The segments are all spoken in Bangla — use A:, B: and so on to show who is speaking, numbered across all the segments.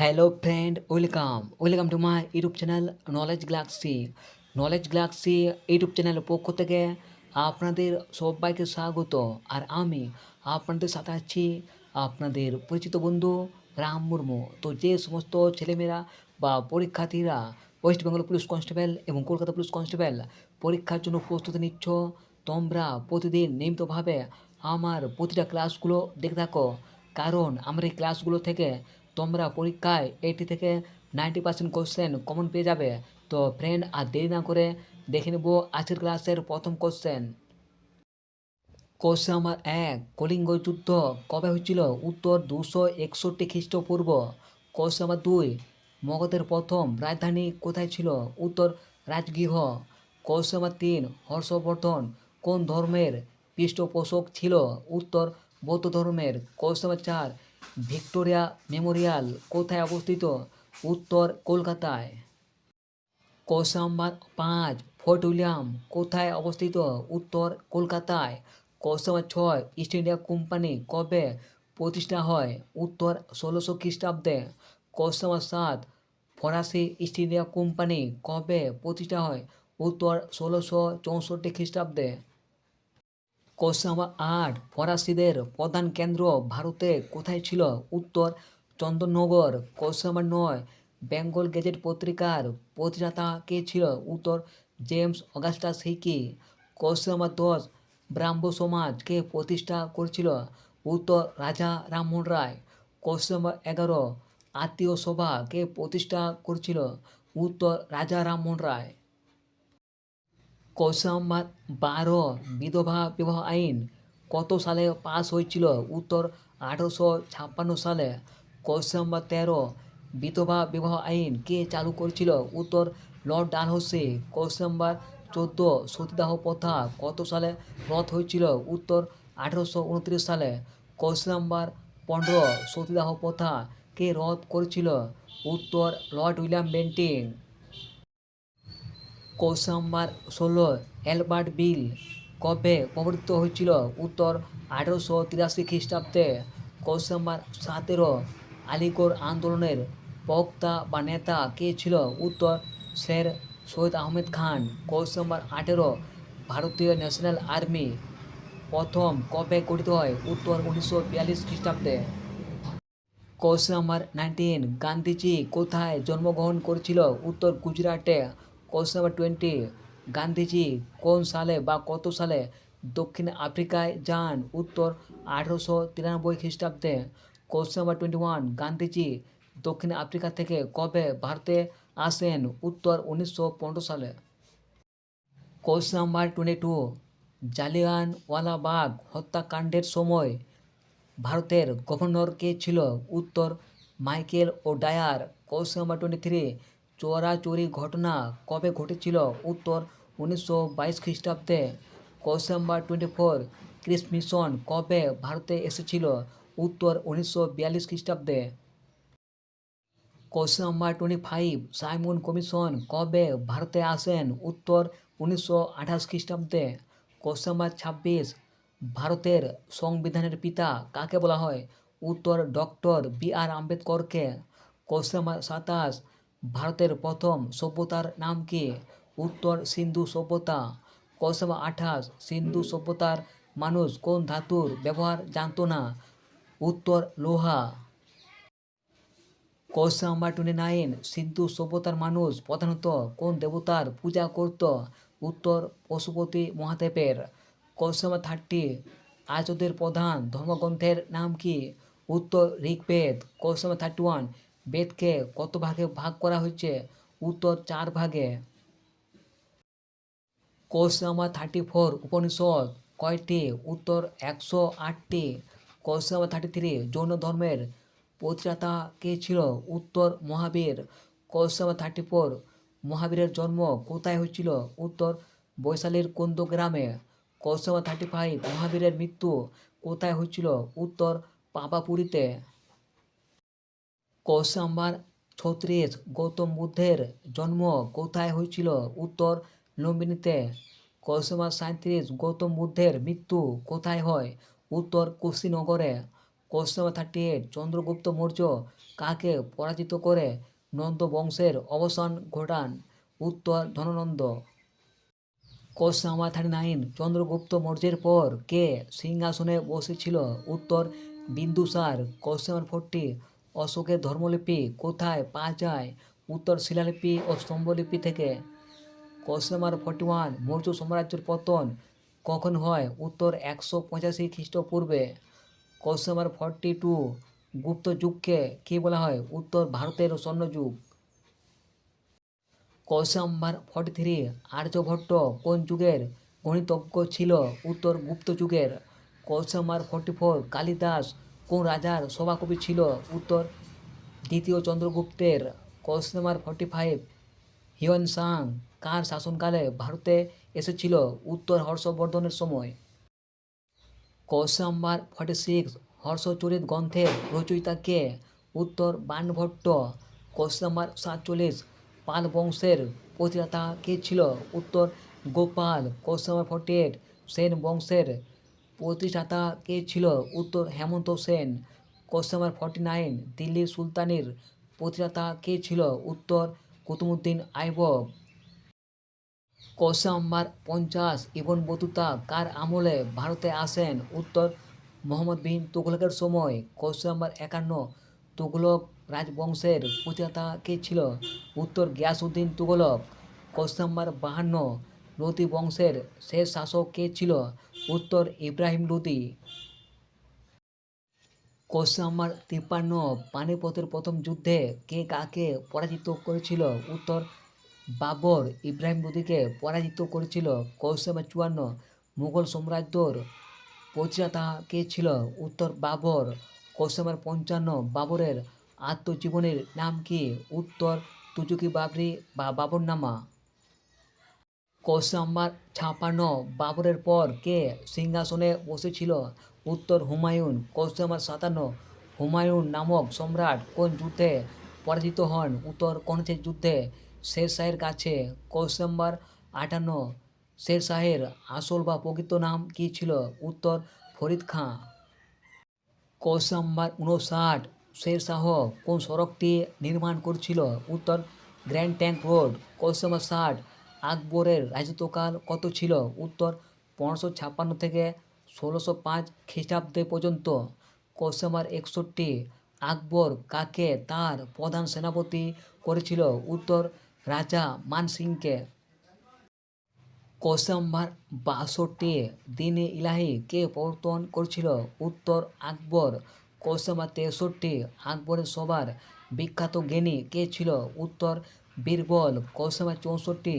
A: Hello friend welcome welcome to my YouTube channel knowledge galaxy knowledge galaxy YouTube চ্যানেলের পক্ষ থেকে আপনাদের সবাইকে স্বাগত। আর আমি আপনাদের সাথে আছি আপনাদের পরিচিত বন্ধু রাম মুর্মু। তো যে সমস্ত ছেলেমেয়েরা বা পরীক্ষার্থীরা ওয়েস্ট বেঙ্গল পুলিশ কনস্টেবল এবং কলকাতা পুলিশ কনস্টেবল পরীক্ষার জন্য প্রস্তুতি নিচ্ছ, তোমরা প্রতিদিন নিয়মিতভাবে আমার প্রতিটা ক্লাসগুলো দেখে থাকো। কারণ আমার এই ক্লাসগুলো থেকে তোমরা পরীক্ষায় এইটি থেকে নাইনটি পার্সেন্ট কোশ্চেন কমন পেয়ে যাবে। তো ফ্রেন্ড আর দেরি না করে দেখে নেব আজকের ক্লাসের প্রথম কোশ্চেন কোশ্চেন আমার এক, কলিঙ্গ যুদ্ধ কবে হয়েছিল? উত্তর দুশো একষট্টি খ্রিস্টপূর্ব। কোশ্চেন আমার দুই, মগধের প্রথম রাজধানী কোথায় ছিল? উত্তর, রাজগৃহ। কোশ্চেন আমার তিন, হর্ষবর্ধন কোন ধর্মের পৃষ্ঠপোষক ছিল? উত্তর, বৌদ্ধ ধর্মের। কোশ্চেন চার ভিক্টোরিয়া মেমোরিয়াল কোথায় অবস্থিত? উত্তর কলকাতায়। কোশ্চেন নাম্বার পাঁচ, ফোর্ট উইলিয়াম কোথায় অবস্থিত? উত্তর কলকাতায়। কোশ্চেন নাম্বার ছয়, ইস্ট ইন্ডিয়া কোম্পানি কবে প্রতিষ্ঠা হয়? উত্তর ষোলোশো খ্রিস্টাব্দে। কোশ্চেন নাম্বার সাত, ফরাসি ইস্ট ইন্ডিয়া কোম্পানি কবে প্রতিষ্ঠা হয়? উত্তর ষোলোশো চৌষট্টি খ্রিস্টাব্দে। নাম্বার আট, ফরাসিদের প্রধান কেন্দ্র ভারতে কোথায় ছিল? উত্তর, চন্দননগর নাম্বার নয়, বেঙ্গল গেজেট পত্রিকার প্রতিষ্ঠাতা কে ছিল? উত্তর, জেমস অগাস্টাস হিকি নাম্বার দশ ব্রাহ্ম সমাজকে প্রতিষ্ঠা করেছিল? উত্তর, রাজা রামমোহন রায়। নাম্বার এগারো, আত্মীয় সভা কে প্রতিষ্ঠা করেছিল? উত্তর, রাজা রামমোহন রায়। কোশ্চেন নাম্বার বারো বিধবা বিবাহ আইন কত সালে পাস হয়েছিল? উত্তর, আঠারোশো ছাপ্পান্ন সালে। কোশ্চেন নাম্বার তেরো বিধবা বিবাহ আইন কে চালু করেছিল? উত্তর, লর্ড ডালহৌসি। কোশ্চেন নাম্বার চোদ্দ সতীদাহ প্রথা কত সালে রদ হয়েছিল? উত্তর, আঠারোশো উনত্রিশ সালে। কোশ্চেন নাম্বার পনেরো সতীদাহ প্রথা কে রদ করেছিল? উত্তর, lord William Bentinck. Question number ষোলো অ্যালবার্ট বিল কবে প্রবর্তিত হয়েছিল? উত্তর, আঠেরোশো তিরাশি খ্রিস্টাব্দে কৌশাম্বার সতেরো আলিগড় আন্দোলনের বক্তা বা নেতা কে ছিল? উত্তর শের সৈয়দ আহমেদ খান। কৌশাম্বার আঠেরো ভারতীয় ন্যাশনাল আর্মি প্রথম কবে গঠিত হয়? উত্তর, উনিশশো বিয়াল্লিশ খ্রিস্টাব্দে। কোশ্চেন নাম্বার নাইনটিন, গান্ধীজি কোথায় জন্মগ্রহণ করেছিল? উত্তর, গুজরাটে কোশ্চেন নাম্বার টোয়েন্টি, গান্ধীজি কোন সালে বা কত সালে দক্ষিণ আফ্রিকায় যান? উত্তর আঠেরোশো তিরানব্বই খ্রিস্টাব্দে question number twenty one, Gandhiji দক্ষিণ আফ্রিকা থেকে কবে ভারতে আসেন? উত্তর উনিশশো পনেরো সালে। Question number twenty two, Jallianwala Bagh হত্যাকাণ্ডের সময় ভারতের গভর্নর কে ছিল? উত্তর Michael O Dyer question number twenty three চোরাচুরি ঘটনা কবে ঘটেছিল? উত্তর উনিশশো বাইশ খ্রিস্টাব্দে number twenty four Cripps mission কবে ভারতে এসেছিল? উত্তর উনিশশো বিয়াল্লিশ খ্রিস্টাব্দে। Number twenty five Simon commission কবে ভারতে আসেন? উত্তর উনিশশো আঠাশ খ্রিস্টাব্দে। নাম্বার ছাব্বিশ ভারতের সংবিধানের পিতা কাকে বলা হয়? উত্তর ডক্টর বি আর আম্বেদকরকে। নাম্বার সাতাশ ভারতের প্রথম সভ্যতার নাম কি? উত্তর সিন্ধু সভ্যতা। নাম্বার আঠাশ, সিন্ধু সভ্যতার মানুষ কোন ধাতুর ব্যবহার জানতো না? উত্তর লোহা। Question number twenty nine Sindhu সভ্যতার মানুষ প্রধানত কোন দেবতার পূজা করত? উত্তর পশুপতি মহাদেবের। কোশ্চেন থার্টি আর্যদের প্রধান ধর্মগ্রন্থের নাম কি? উত্তর ঋগ্বেদ। কোশ্চেন থার্টি ওয়ান বেদকে কত ভাগে ভাগ করা হয়েছে? উত্তর চার ভাগে। নাম্বার থার্টি ফোর উপনিষদ কয়টি? উত্তর একশো আটটি। নাম্বার থার্টি থ্রি জৈন ধর্মের প্রতিষ্ঠাতা কে ছিল? উত্তর মহাবীর। নাম্বার থার্টি ফোর মহাবীরের জন্ম কোথায় হয়েছিল? উত্তর বৈশালীর কুন্দ গ্রামে। নাম্বার থার্টি ফাইভ মহাবীরের মৃত্যু কোথায় হয়েছিল? উত্তর পাপাপুরীতে কোশ্চেন নাম্বার ছত্রিশ, গৌতম বুদ্ধের জন্ম কোথায় হয়েছিল? উত্তর, লুম্বিনীতে। কোশ্চেন নাম্বার সাঁত্রিশ গৌতম বুদ্ধের মৃত্যু কোথায় হয়? উত্তর, কুশীনগরে। Question number thirty eight Chandragupta Maurya কাকে পরাজিত করে? নন্দ বংশের অবসান ঘটান। উত্তর, Dhanananda. Question number thirty nine Chandragupta মৌর্যের পর কে সিংহাসনে বসেছিল? উত্তর, বিন্দুসার। কোশ্চেন নাম্বার ফোরটি অশোকের ধর্মলিপি কোথায় পাওয়া যায়? উত্তর শিলালিপি ও স্তম্ভলিপি থেকে। কোশ্চেন ফোরটি ওয়ান মৌর্য সাম্রাজ্যের পতন কখন হয়? উত্তর একশো পঁচাশি খ্রিস্টপূর্বে। কোশ্চেন ফর্টি টু গুপ্ত যুগকে কী বলা হয়? উত্তর ভারতের স্বর্ণযুগ। কোশ্চেন ফর্টি থ্রি আর্যভট্ট কোন যুগের গণিতজ্ঞ ছিল? উত্তর গুপ্ত যুগের। কোশ্চেন ফর্টি ফোর কালিদাস কোন রাজার সভাকবি ছিল? উত্তর, দ্বিতীয় চন্দ্রগুপ্তের question number forty five Hiuen Tsang কার শাসনকালে ভারতে এসেছিল? উত্তর, হর্ষবর্ধনের সময়। Question number forty six Harshacharita গ্রন্থের রচয়িতা কে? উত্তর বাণভট্ট কোশ্চেন নাম্বার সাতচল্লিশ, পাল বংশের প্রতিষ্ঠাতা কে ছিল? উত্তর, Gopal. Question number forty eight Sen বংশের প্রতিষ্ঠাতা কে ছিল উত্তর Hemanta Sen question number forty nine দিল্লির সুলতানের প্রতিষ্ঠাতা কে ছিল উত্তর কুতুবুদ্দিন আইবক। কোশ্চেন নাম্বার পঞ্চাশ ইবন বতুতা কার আমলে ভারতে আসেন উত্তর মোহাম্মদ বিন তুঘলকের সময়? কোশ্চেন নাম্বার একান্ন তুঘলক রাজবংশের প্রতিষ্ঠাতা কে ছিল উত্তর গিয়াসউদ্দিন তুগলক কোশ্চেন নাম্বার বাহান্ন লোদি বংশের শেষ শাসক কে ছিল? উত্তর ইব্রাহিম লোদি কোশ্চেন নাম্বার তিপ্পান্ন পানিপথের প্রথম যুদ্ধে কে কাকে পরাজিত করেছিল? উত্তর বাবর ইব্রাহিম লোদিকে পরাজিত করেছিল। কোশ্চেন নাম্বার চুয়ান্ন মুঘল সাম্রাজ্যর প্রতিষ্ঠাতা কে ছিল? উত্তর বাবর। কোশ্চেন নাম্বার পঞ্চান্ন বাবরের আত্মজীবনীর নাম কি? উত্তর তুজুকি বাবরি বা বাবরনামা। কোশ্চেন নাম্বার ছাপান্ন বাবরের পর কে সিংহাসনে বসেছিল? উত্তর হুমায়ুন। কোশ্চেন নাম্বার সাতান্ন। হুমায়ুন নামক সম্রাট কোন যুদ্ধে পরাজিত হন? উত্তর কনসের যুদ্ধে। শের শাহের কাছে। কোশ্চেন নাম্বার আটান্ন। শের শাহের আসল বা প্রকৃত নাম কী ছিল? উত্তর ফরিদ খাঁ। কোশ্চেন নাম্বার উনষাট শের শাহ কোন সড়কটি নির্মাণ করেছিল? উত্তর grand trunk road. Question number ষাট। আকবরের রাজত্বকাল কত ছিল? উত্তর, পনেরোশো ছাপ্পান্ন থেকে ষোলোশো পাঁচ খ্রিস্টাব্দে পর্যন্ত। কোশ্চেন একষট্টি, আকবর কাকে তার প্রধান সেনাপতি করেছিল? উত্তর, রাজা মান সিংকে বাষট্টি দিনে ইলাহি কে প্রবর্তন করেছিল? উত্তর, আকবর। কোশ্চেন নাম্বার তেষট্টি, আকবরের সবার বিখ্যাত জ্ঞানী কে ছিল? উত্তর, বীরবল। কোশ্চেন চৌষট্টি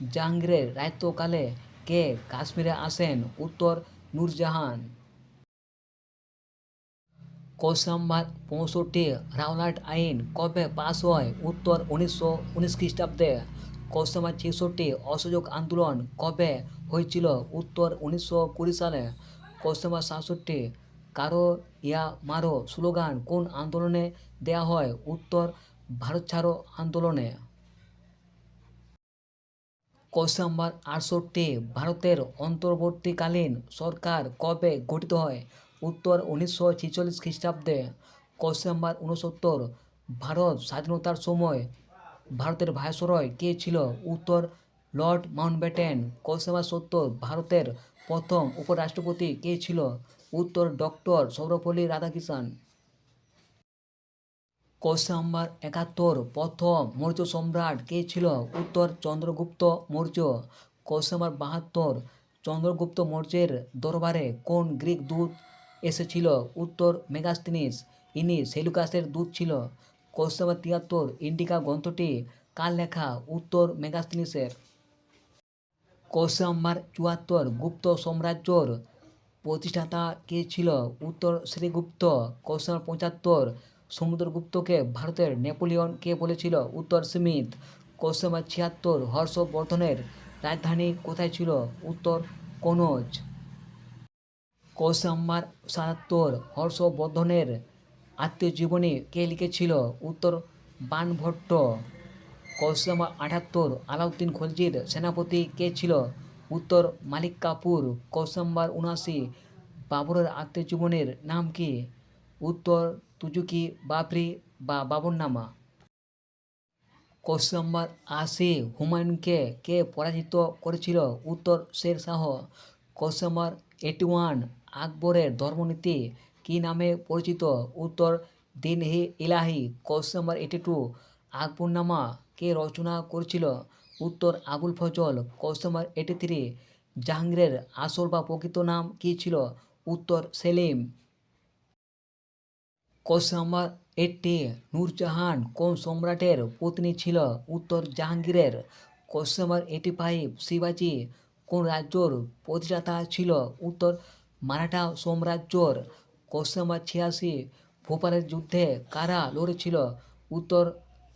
A: জাহাঙ্গীরের রাজত্বকালে কে কাশ্মীরে আসেন? উত্তর, নূরজাহান। কোশ্চেন নাম্বার পঁয়ষট্টি, রাওলাট আইন কবে পাস হয়? উত্তর, উনিশশো উনিশ খ্রিস্টাব্দে। কোশ্চেন নাম্বার ছেষট্টি, অসহযোগ আন্দোলন কবে হয়েছিল? উত্তর, উনিশশো কুড়ি সালে। কোশ্চেন নাম্বার সাতষট্টি, কারও ইয়া মারো স্লোগান কোন আন্দোলনে দেয়া হয়? উত্তর, ভারত ছাড়ো আন্দোলনে। কোশ্চেন আটষট্টি ভারতের অন্তর্বর্তীকালীন সরকার কবে গঠিত হয়? উত্তর উনিশশো ছেচল্লিশ খ্রিস্টাব্দে কোশ্চেন উনসত্তর ভারত স্বাধীনতার সময় ভারতের ভাইসরয় কে ছিল? উত্তর লর্ড মাউন্টব্যাটেন। কোশ্চেন নাম্বার সত্তর ভারতের প্রথম উপরাষ্ট্রপতি কে ছিল? উত্তর doctor Sarvepalli Radhakrishnan. Question number একাত্তর, প্রথম মৌর্য সম্রাট কে ছিল? উত্তর চন্দ্রগুপ্ত মৌর্য কোশ্চেন নাম্বার বাহাত্তর, চন্দ্রগুপ্ত মৌর্যের দরবারে কোন গ্রিক দূত এসেছিল? উত্তর মেগাস্তিনিস, ইনি সেলুকাসের দূত ছিল। কোশ্চেন নাম্বার তিয়াত্তর, ইন্ডিকা গ্রন্থটি কার লেখা? উত্তর মেগাস্তিনিসের। কোশ্চেন নাম্বার চুয়াত্তর, গুপ্ত সাম্রাজ্যর প্রতিষ্ঠাতা কে ছিল? উত্তর শ্রীগুপ্ত কোশ্চেন নাম্বার পঁচাত্তর সমুদ্রগুপ্তকে ভারতের নেপোলিয়ন কে বলেছিল উত্তর কোশ্চেন নাম্বার ছিয়াত্তর হর্ষবর্ধনের রাজধানী কোথায় ছিল? উত্তর কনৌজ। কোশ্চেন নাম্বার সাতাত্তর হর্ষবর্ধনের আত্মজীবনী কে লিখেছিল? উত্তর বানভট্ট। কোশ্চেন নাম্বার আটাত্তর আলাউদ্দিন খলজির সেনাপতি কে ছিল? উত্তর মালিক কাপুর কোশ্চেন নাম্বার উনআশি বাবরের আত্মজীবনীর নাম কি? উত্তর তুজুকি বাবরি বা বাবরনামা কোশ্চেন নাম্বার আশি হুমায়ুনকে কে পরাজিত করেছিল উত্তর Sher Shah question number eighty one আকবরের ধর্মনীতি কি নামে পরিচিত? উত্তর Din i Ilahi. Question number eighty two Akbarnama কে রচনা করেছিল? উত্তর, Abul Fazl. Question number eighty three জাহাঙ্গীরের আসল বা প্রকৃত নাম কী ছিল? উত্তর, সেলিম। কোশ্চেন এইটটি নূরজাহান কোন সম্রাটের পত্নী ছিল? উত্তর জাহাঙ্গীরের। কোশ্চেন এইটি ফাইভ শিবাজি কোন রাজ্যর প্রতিষ্ঠাতা ছিল? উত্তর মারাঠা সাম্রাজ্যর। কোশ্চেন ছিয়াশি ভোপালের যুদ্ধে কারা লড়েছিল? উত্তর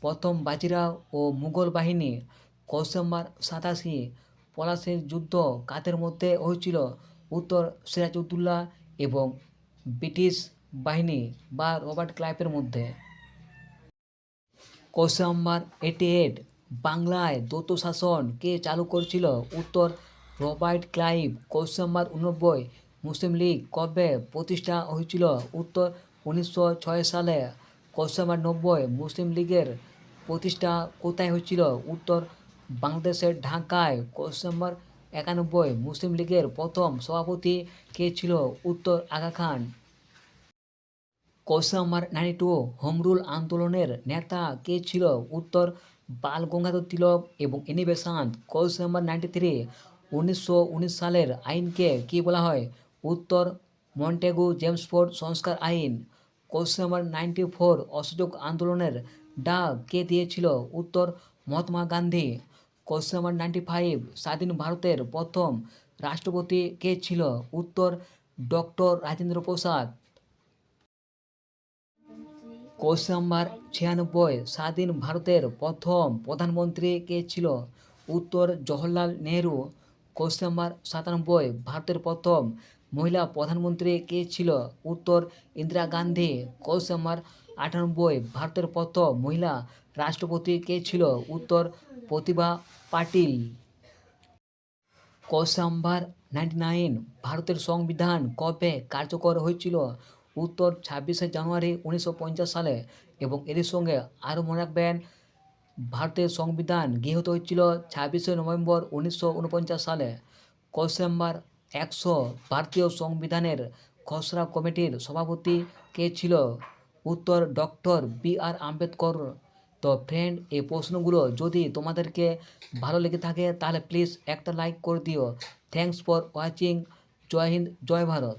A: প্রথম বাজিরাও ও মুঘল বাহিনী। কোশ্চেন সাতাশি পলাশের যুদ্ধ কাদের মধ্যে হয়েছিল? উত্তর সিরাজউদ্দৌলা এবং ব্রিটিশ বাহিনী বা রবার্ট ক্লাইভের মধ্যে। কোশ্চেন নাম্বার এইটি এইট বাংলায় দ্বৈত শাসন কে চালু করেছিল? উত্তর, রবার্ট ক্লাইভ কোশ্চেন নাম্বার উনব্বই, মুসলিম লীগ কবে প্রতিষ্ঠা হয়েছিল? উত্তর, উনিশশো ছয় সালে কোশ্চেন নাম্বার নব্বই, মুসলিম লীগের প্রতিষ্ঠা কোথায় হয়েছিল? উত্তর, বাংলাদেশের ঢাকায় কোশ্চেন নাম্বার একানব্বই, মুসলিম লীগের প্রথম সভাপতি কে ছিল? উত্তর Aga Khan number ninety two home rule আন্দোলনের নেতা কে ছিল? উত্তর বাল গঙ্গাধর তিলক এবং Annie Besant number ninety three উনিশশো উনিশ সালের আইনকে কী বলা হয়? উত্তর মন্টেগু জেমসফোর্ড সংস্কার আইন। কোশ্চেন নাম্বার নাইনটি ফোর অসহযোগ আন্দোলনের ডাক কে দিয়েছিল? উত্তর Mahatma Gandhi. Question number ninety five স্বাধীন ভারতের প্রথম রাষ্ট্রপতি কে ছিল? উত্তর doctor Rajendra Prasad. Question number ছিয়ানব্বই স্বাধীন ভারতের প্রথম প্রধানমন্ত্রী কে ছিল? উত্তর জওহরলাল নেহরু। কোশ্চেন নাম্বার সাতানব্বই ভারতের প্রথম মহিলা প্রধানমন্ত্রী কে ছিল? উত্তর ইন্দিরা গান্ধী। কোশ্চেন নাম্বার আটানব্বই ভারতের প্রথম মহিলা রাষ্ট্রপতি কে ছিল? উত্তর Pratibha Patil. Question number ninety nine ভারতের সংবিধান কবে কার্যকর হয়েছিল? উত্তর ছাব্বিশে জানুয়ারি উনিশশো পঞ্চাশ সালে এবং এর সঙ্গে আরও মনে রাখবেন, ভারতের সংবিধান গৃহীত হয়েছিল ছাব্বিশে নভেম্বর উনিশশো উনপঞ্চাশ সালে। কোশ্চেন নাম্বার একশো ভারতীয় সংবিধানের খসড়া কমিটির সভাপতি কে ছিল? উত্তর ডক্টর বি আর আম্বেদকর। তো ফ্রেন্ড এই প্রশ্নগুলো যদি তোমাদেরকে ভালো লেগে থাকে, তাহলে প্লিজ একটা লাইক করে দিও। Thanks for watching Jai Hind, Jai Bharat.